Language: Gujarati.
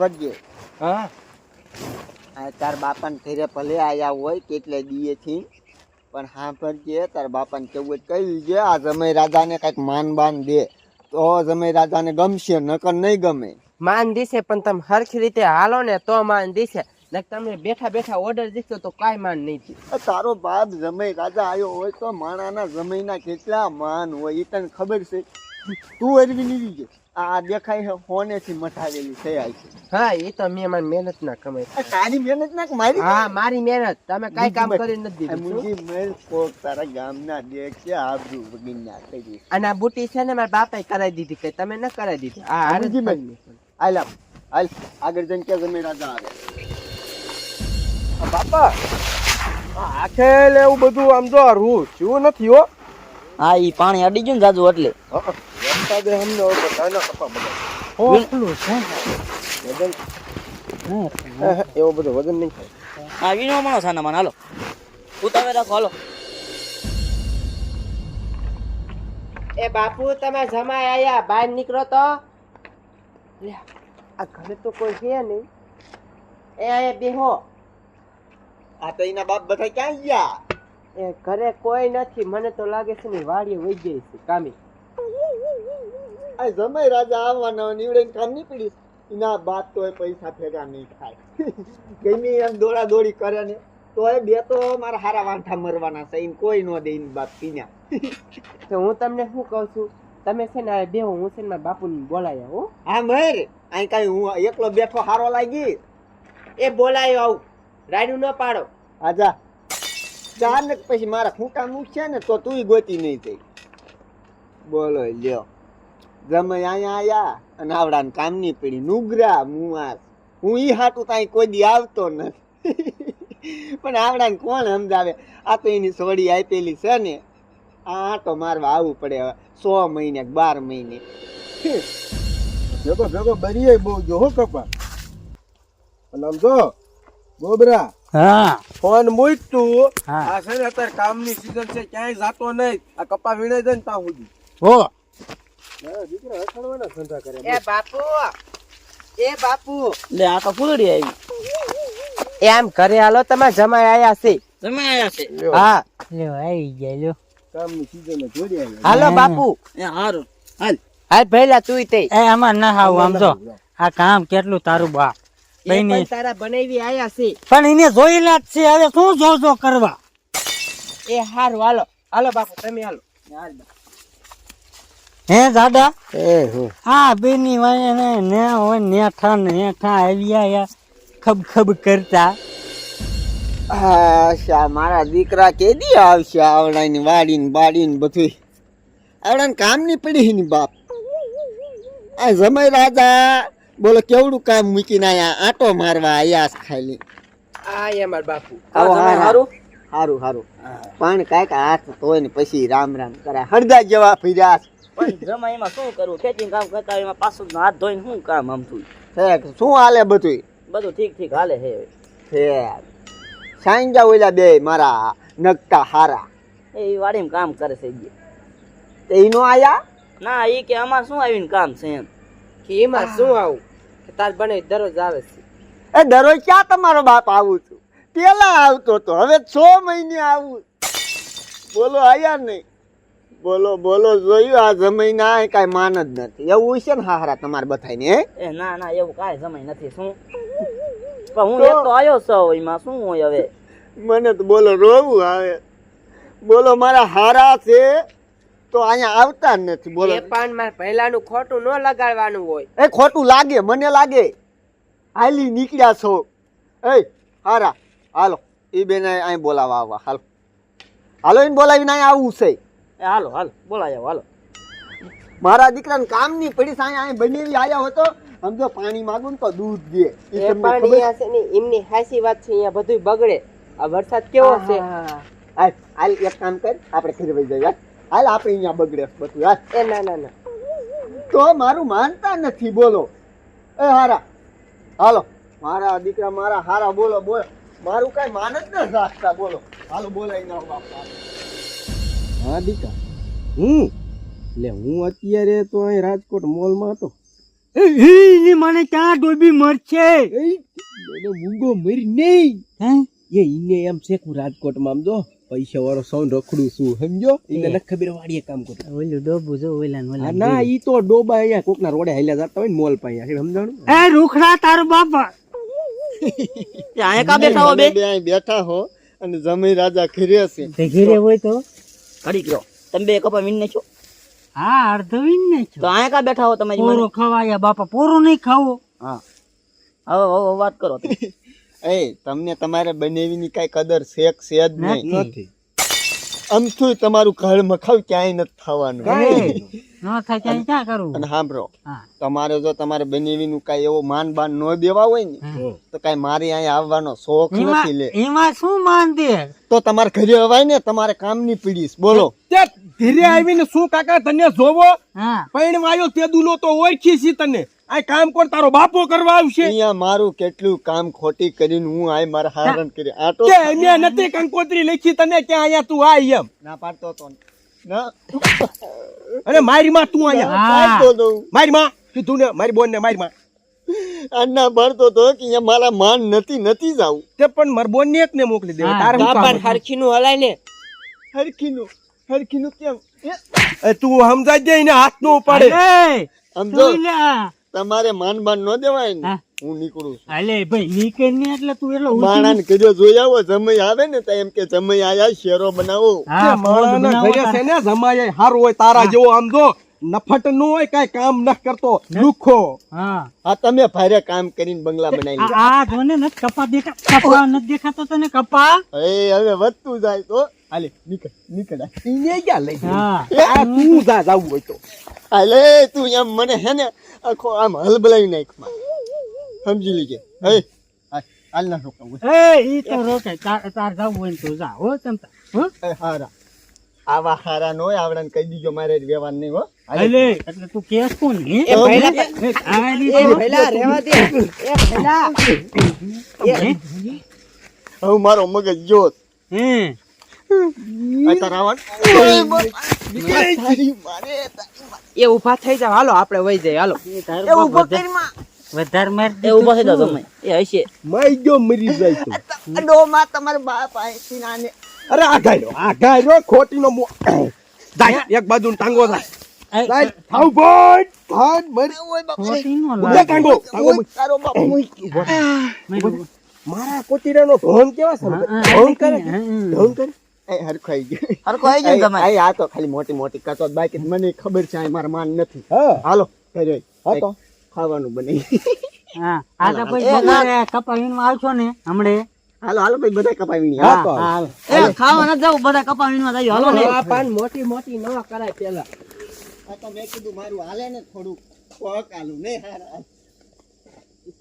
સાંભળજે હા? આ તાર બાપાને ઘરે ભલે આયા હોય કેટલે દીએથી પણ હા સાંભળજે તાર બાપાને કેવું હોય તો કહી દીજે આ જમય રાજાને કાંઈક માન બાન દે. તો જમય રાજાને ગમશે નકર નહીં ગમે. માન દીશે પણ તમે હરખી રીતે હાલો ને તો માન દીશે. તમે બેઠા બેઠા ઓર્ડર દીધો તો કાંઈ માન નહીં થયું. તારો બાપ જમાઈ રાજા આવ્યો હોય તો માણાના જમાઈના કેટલા માન હોય એ તને ખબર છે? તું અરવી નીકળી છે આ દેખાય છે હોનેથી મઠાવેલી છે આ છે. હા એ તો મેં મારી મહેનત ના કમાઈ તારી મહેનત ના મારી હા મારી મહેનત. તમે કઈ કામ કરી નથી મુજી મેલ કોક તારા ગામના દેખ છે આબરૂ ના કરી અને આ બુટી છે ને મારા બાપાએ કરાવી દીધી કે તમે ન કરાવી દીધી. આ હારજી જ સમજી મેં. આઈ હાલ આપ, આગળ જઈને કે જમી રાજા આવે. બાપા આખે એવું બધું આમ જો રૂ શું નથી હો. હા ઈ પાણી અડી ગયું ને જાજુ એટલે. વરસાદે અમને હવે બધાના કપા બધા ઓટલું છે. વજન? એવો બધો વજન નહીં થાય. હા વીણો માણો સાના માન હાલો. ઉતાવે રાખો હાલો. એ બાપુ તમે જમાય આયા બહાર નીકળો તો. આ ઘરે તો કોઈ છે નહીં. એ આયા બેહો. આ તો એના બાપ બધા ક્યાં ગયા? એ ઘરે કોઈ નથી. મને તો લાગે છે ને વાડીએ વહી ગઈ છે કામી. આ જમાઈ રાજા આવવાના નીવડે કામ નહીં પડી એના બાપ તો એ પૈસા ભેગા નહીં થાય. ગમે એમ દોડા દોડી કરે ને તો એ બે તો મારા હારા વાંઠા મરવાના છે. એને કોઈ નો દે એની બાપ પીન્યા તો હું તમને શું કહું છું? તમે છે ને બે હું છે ને મારા બાપુને બોલાયા હો. હા મર. અહીં કઈ હું એકલો બેઠો હારો લાગી. એ બોલાયો આવું. રાયડું ન પાડો. આજા ચાર ને પછી મારા ફૂંકા મૂકશે ને તો તુંય ગોતી નહીં થઈ બોલો લ્યો. જમે અહીંયા આયા અને આવડાને કામની પડી. નુગરા મુઆર હું ઈ હાટું તાઈ કોઈ દી આવતો નથી. પણ આવડાને કોણ સમજાવે? આ તો એની સોડી આપેલી છે ને. આ તો મારવા આવવું પડે હવે. સો મહિને બાર મહિને. ભેગો ભેગો બરીએ બહુ જો હો કપા. અને આમ જો ગોબરા હા. ફોન મૂક તું આ છે ને અત્યારે કામની સીઝન છે ક્યાંય જાતો નહીં. આ કપા વીણે જાય ને ત્યાં સુધી. હો. દીકરા હસડવાના ધંધા કરે. એ બાપુ એ બાપુ. લે આ તો ફૂલડી આવી. એ ઘરે હાલો તમારે જમાઈ આયા છે. તમે આયા છે. લ્યો, હા. લ્યો આવી ગયા લ્યો. કામની સીઝન જોડી આવી. હાલો બાપુ. એ હારું. હાલ. હાલ ભૈલા તું તે. એ આમાં ના હાવ આમ જો. આ કામ કેટલું તારું બાપ તારા બનાવી આયા છે. પણ એને જોયેલા જ છે હવે શું જો જો કરવા? એ હારું હાલો. હાલો બાપુ તમે હાલો. હે દાદા? એ હો. હા બેની વાય ને ને હોય નેઠા ને નેઠા આવ્યા યા ખબ ખબ કરતા આશા મારા દીકરા કેદી આવશે આવડાની વાડીને બાડીને બધું આવડાને કામ નહીં પડી ની બાપ. આ જમાઈ રાજા બોલો કેવડું કામ મૂકીને આયા? આટો મારવા આયા ખાલી. આ એ માર બાપુ. આવો, હા, હારું? હારું હારું. પણ કાંઈક હાથ ધોય ને પછી રામ રામ કરે હળદા જેવા ફર્યા. પણ જમા એમાં શું કરવું ખેતી કામ કરતા હોય એમાં પાછું હાથ ધોઈને શું કામ આમ થયું? છે શું હાલે બધું બધું ઠીક ઠીક હાલે છે છે સાંજા ઓલા બે મારા નકતા હારા. એ વાડીમાં કામ કરે છે એ તે ઈનો આયા? ના એ કે આમાં શું આવીને કામ છે એમ? કે એમાં શું આવું? કે તાર બને દરરોજ આવે છે. એ દરરોજ ક્યાં તમારો બાપ આવું છું? પેલા આવતો તો હવે છ મહિને આવું બોલો આયા નહીં. બોલો બોલો જોયું આ જમીના કાંઈ માન જ નથી. એવું છે ને હારા તમારે બધાને હે? એ ના ના એવું કાંઈ જમાઈ નથી. શું? પણ હું એક તો આવ્યો છું એમાં. શું હોય હવે? મને તો બોલો રોવું આવે. બોલો મારા હારા છે તો અહીંયા આવતા જ નથી બોલો. એ પણ માર પહેલાનું ખોટું ન લગાડવાનું હોય. એ ખોટું લાગે મને લાગે. હાલી નીકળ્યા છો. એ હારા. હાલો એ બેન અહીં બોલાવા આવવા. હાલો. હાલો એને બોલાવીને અહીં આવવું છે. એ હાલો હાલો બોલાય આવો, હાલો. મારા દીકરાને કામની પડી સાંઈ અહીં બનેવી આવ્યા હતો સમજો પાણી માગું તો દૂધ દે. એ પાણી છે ને એમની હાસી વાત છે અહીંયા બધું બગડે. આ વરસાદ કેવો છે? હાલ એક કામ કર આપણે ઘરે વહી જઈએ હાલ. હાલ આપણે અહીંયા બગડે બધું હાલ. એ ના ના ના. તો મારું માનતા નથી બોલો. એ હારા હાલો. મારા દીકરા મારા હારા બોલો બોલો. મારું કઈ માન જ ન રાખતા બોલો. હાલો બોલાય ના બાપા. હા દીકા હું? લે હું અત્યારે તો અહીં રાજકોટ મોલમાં હતો. એ મને ક્યાં ડોબી મરશે? એને મૂંગો મરી નહીં. હે? એ ઈને એમ છે કે હું રાજકોટમાં આમ જો પૈસા વાળો સૌન રખડું છું સમજો? એને ન ખબર વાડીએ કામ કરતો ઓલું ડોબું જો ઓલા ને આ ના ઈ તો ડોબા અહીંયા કોકના રોડે હાલ્યા જતા હોય ને મોલ પાસે. સમજાણું? એ રૂખડા તારો બાપા. અહીંયા કા બેઠા હો બે. બેઠા હો અને જમી રાજા ઘરે છે. તે ઘેરે હોય તો? ઘડી ગયો. તમે બે કપા વીણ નાખ્યો હા અર્ધ વીન ને તો અહીંયા કા બેઠા હો તમે પોરો ખવાયા બાપા પૂરું નહીં ખાવો. હા. હવે હવે વાત કરો એ તમને તમારે બનેવીની કાંઈ કદર શેક છે જ નહીં? નથી. અમથું તમારું ઘર મખાવ ક્યાંય નથી થવાનું ન થાય ત્યાં ક્યાં કરવું અને સાંભળો તમારે જો તમારે બનેવીનું કઈ એવો માન બાન ન દેવા હોય ને તો કઈ મારી અહીંયા આવવાનો શોખ નથી લે. એમાં શું માન દે? તો તમારે ઘરે અવાય ને તમારે કામની પીડીશ. બોલો. ધીરે આવીને શું કાકા તને જોવો? પૈણ વાયો તે દુલો તો ઓળખી છી તને. આ કામ કોણ તારો બાપો કરવા આવશે? અહીંયા મારું કેટલું કામ ખોટી કરીને હું આય મારા હારણ કરી. આટો કે અહીંયા નથી કંકોત્રી લખી તને કે અહીંયા તું આ એમ. ના પાડતો તો. ના. અને મારી માં તું અહીંયા. મારી માં કીધું ને મારી બોન ને મારી માં. અન્ના ભરતો તો કે અહીંયા મારા માન નથી નથી જાવું તે પણ મારી બોન ને એક ને મોકલી દેવા તાર તારે શું કામ? બાપા હરખીનું હલાય ને હરખી નું કેમ? એ, તું સમજાઈ દે ને હાથ નો ઉપાડે સમજો. તમારે માન બાન ન દેવાય ને. હું. નીકળું છું. અલે ભાઈ નીકળ ને એટલે તું એટલો માણા ને કીધો જોઈ આવો જમઈ આવે ને તો એમ કે જમઈ આયા શેરો બનાવો. હા તે ઘરે છે ને જમાય હારું હોય તારા જેવો આમ જો નફટ નો હોય કાંઈ કામ ન કરતો લુખો. હા. આ તમે ભારે કામ કરીને બંગલા બનાવી આ આ જોને ન કપા દેખા કપા ન દેખાતો તને કપા? એ હવે વધતું જાય તો. હાલે નીકળ નીકળ આ. ઈને ક્યાં લઈ? હા. આ તું જા જાવું હોય તો. હાલે તું એમ મને હે ને આખો આમ હલબલાવી નાખમાં. સમજી લીજે. હે? હાલ ના રોકાવું એ ઈ તો રોકે. તાર તાર જવું હોય તું જા હો તમ તાર. હો? એ હારા. આવા હારા નો હોય આવડાને કહી દીજો મારે વ્યવહાર નહીં હો. અલે એટલે તું કેસ કોણ? હે? એ પહેલા એ રીતનો- રહેવા દે. એ પહેલા હે? મારો મગજ જોત. હે? એ ઊભા થઈ જાવ હાલો આપણે વહી જઈએ. હાલો. એ તારો બાપ વધારે- વધારે માર એ ઊભા થઈ જાઓ તમે. એ હશે. માઈ ગયો મરી જાય તું ડો માં તમારા બાપ આઈ નાને. અરે આ ગાયરો ખોટી નો જાય એક બાજુ ટાંગો એ, જાય થાવ બોલ થાન મરી ઓય બાપ રે. ખોટીનો ઉડે ટાંગો ટાંગો તારો બાપ. ઓય. મારા કોતીરાનો ઢોંગ કેવા છે? હા, હા, કરે હા. કરે? એ હરખો આઈ ગયો. હરખો આવી ગયો ને તમે આ આ તો ખાલી મોટી મોટી કતો બાકી મને ખબર છે આ મારા માન નથી. હાલો ઘરે હા તો. ખાવાનું બની. હા આ તો પછી કપાવીને આવશો ને હમણે. હાલો હાલો ભાઈ બધા કપાવી હા હા. એ ખાવા ન જાવ બધા કપા વીણવા હાલો ને. આ પાન મોટી મોટી ન કરાય પેલા આ તો મેં કીધું મારું હાલે ને થોડું કોક હાલું નહીં હારા.